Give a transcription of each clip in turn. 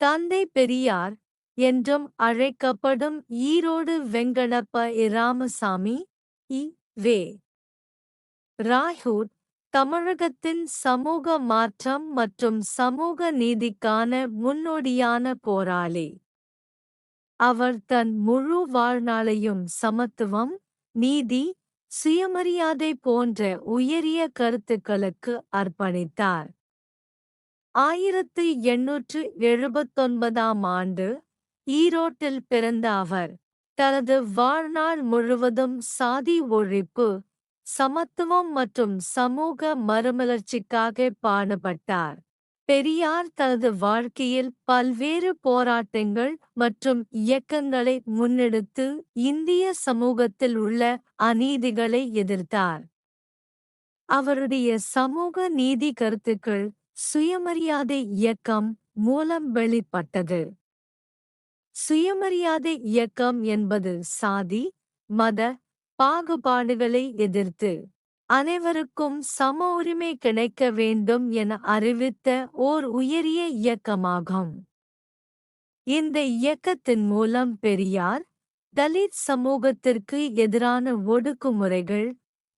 தந்தை பெரியார் என்றும் அழைக்கப்படும் ஈரோடு வெங்கடப்ப இராமசாமி இ. வே. ராய்ஹூட் தமிழகத்தின் சமூக மாற்றம் மற்றும் சமூக நீதிக்கான முன்னோடியான போராளி. அவர் தன் முழு வாழ்நாளையும் சமத்துவம் நீதி சுயமரியாதை போன்ற உயரிய கருத்துக்களுக்கு அர்ப்பணித்தார். ஆயிரத்து எண்ணூற்று எழுபத்தொன்பதாம் ஆண்டு ஈரோட்டில் பிறந்த அவர் தனது வாழ்நாள் முழுவதும் சாதி ஒழிப்பு சமத்துவம் மற்றும் சமூக மறுமலர்ச்சிக்காக பாடுபட்டார். பெரியார் தனது வாழ்க்கையில் பல்வேறு போராட்டங்கள் மற்றும் இயக்கங்களை முன்னெடுத்து இந்திய சமூகத்தில் உள்ள அநீதிகளை எதிர்த்தார். அவருடைய சமூக நீதி கருத்துக்கள் சுயமரியாதை இயக்கம் மூலம் வெளிப்பட்டது. சுயமரியாதை இயக்கம் என்பது சாதி மத பாகுபாடுகளை எதிர்த்து அனைவருக்கும் சம உரிமை கிடைக்க வேண்டும் என அறிவித்த ஓர் உயரிய இயக்கமாகும். இந்த இயக்கத்தின் மூலம் பெரியார் தலித் சமூகத்திற்கு எதிரான ஒடுக்குமுறைகள்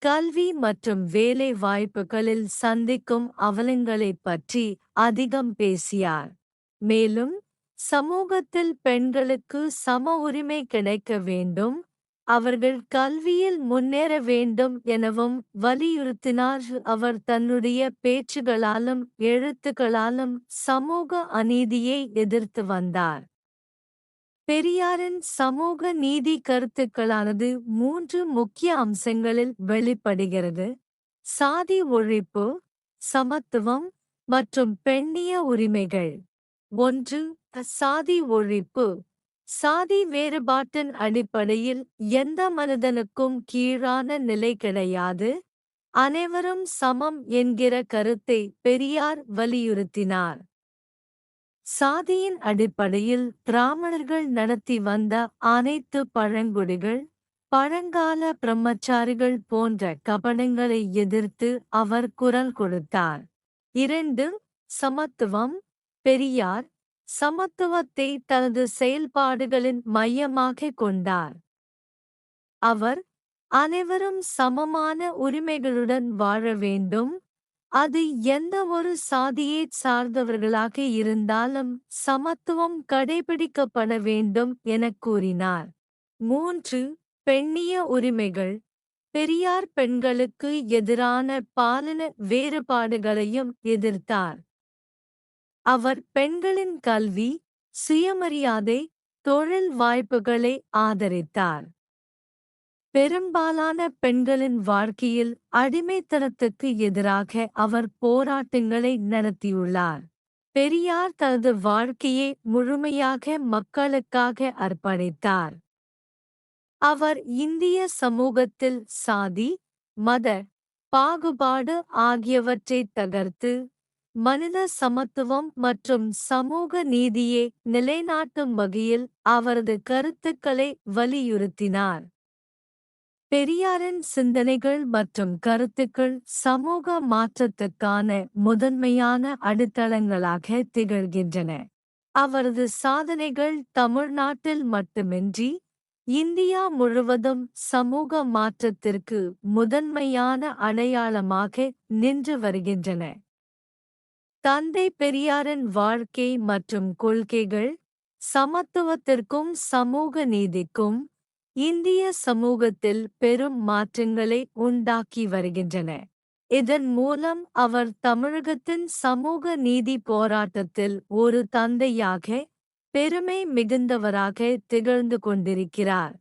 கல்வி மற்றும் வேலை வாய்ப்புகளில் சந்திக்கும் அவலங்களைப் பற்றி அதிகம் பேசியார். மேலும் சமூகத்தில் பெண்களுக்கு சம உரிமை கிடைக்க வேண்டும் அவர்கள் கல்வியில் முன்னேற வேண்டும் எனவும் வலியுறுத்தினார். அவர் தன்னுடைய பேச்சுகளாலும் எழுத்துக்களாலும் சமூக அநீதியை எதிர்த்து வந்தார். பெரியாரின் சமூக நீதி கருத்துக்களானது மூன்று முக்கிய அம்சங்களில் வெளிப்படுகிறது. சாதி ஒழிப்பு சமத்துவம் மற்றும் பெண்ணிய உரிமைகள். ஒன்று சாதி ஒழிப்பு. சாதி வேறுபாட்டின் அடிப்படையில் எந்த மனிதனுக்கும் கீழான நிலை கிடையாது. அனைவரும் சமம் என்கிற கருத்தை பெரியார் வலியுறுத்தினார். சாதியின் அடிப்படையில் பிராமணர்கள் நடத்தி வந்த அனைத்து பழங்குடிகள் பழங்கால பிரம்மச்சாரிகள் போன்ற கபடங்களை எதிர்த்து அவர் குரல் கொடுத்தார். இரண்டு சமத்துவம் பெரியார் சமத்துவத்தை தனது செயல்பாடுகளின் மையமாக கொண்டார். அவர் அனைவரும் சமமான உரிமைகளுடன் வாழ வேண்டும் அது எந்த ஒரு சாதியை சார்ந்தவர்களாக இருந்தாலும் சமத்துவம் கடைபிடிக்கப்பட வேண்டும் என கூறினார். மூன்று பெண்ணிய உரிமைகள். பெரியார் பெண்களுக்கு எதிரான பாலின வேறுபாடுகளையும் எதிர்த்தார். அவர் பெண்களின் கல்வி சுயமரியாதை தொழில் வாய்ப்புகளை ஆதரித்தார். பெரும்பாலான பெண்களின் வாழ்க்கையில் அடிமைத்தனத்துக்கு எதிராக அவர் போராட்டங்களை நடத்தியுள்ளார். பெரியார் தனது வாழ்க்கையை முழுமையாக மக்களுக்காக அர்ப்பணித்தார். அவர் இந்திய சமூகத்தில் சாதி மத பாகுபாடு ஆகியவற்றை தகர்த்து மனித சமத்துவம் மற்றும் சமூக நீதியை நிலைநாட்டும் வகையில் அவரது கருத்துக்களை வலியுறுத்தினார். பெரியாரின் சிந்தனைகள் மற்றும் கருத்துக்கள் சமூக மாற்றத்துக்கான முதன்மையான அடித்தளங்களாக திகழ்கின்றன. அவரது சாதனைகள் தமிழ்நாட்டில் மட்டுமின்றி இந்தியா முழுவதும் சமூக மாற்றத்திற்கு முதன்மையான அடையாளமாக நின்று வருகின்றன. தந்தை பெரியாரின் வாழ்க்கை மற்றும் கொள்கைகள் சமத்துவத்திற்கும் சமூக நீதிக்கும் இந்திய சமூகத்தில் பெரும் மாற்றங்களை உண்டாக்கி வருகின்றன. இதன் மூலம் அவர் தமிழகத்தின் சமூக நீதி போராட்டத்தில் ஒரு தந்தையாக பெருமை மிகுந்தவராக திகழ்ந்து கொண்டிருக்கிறார்.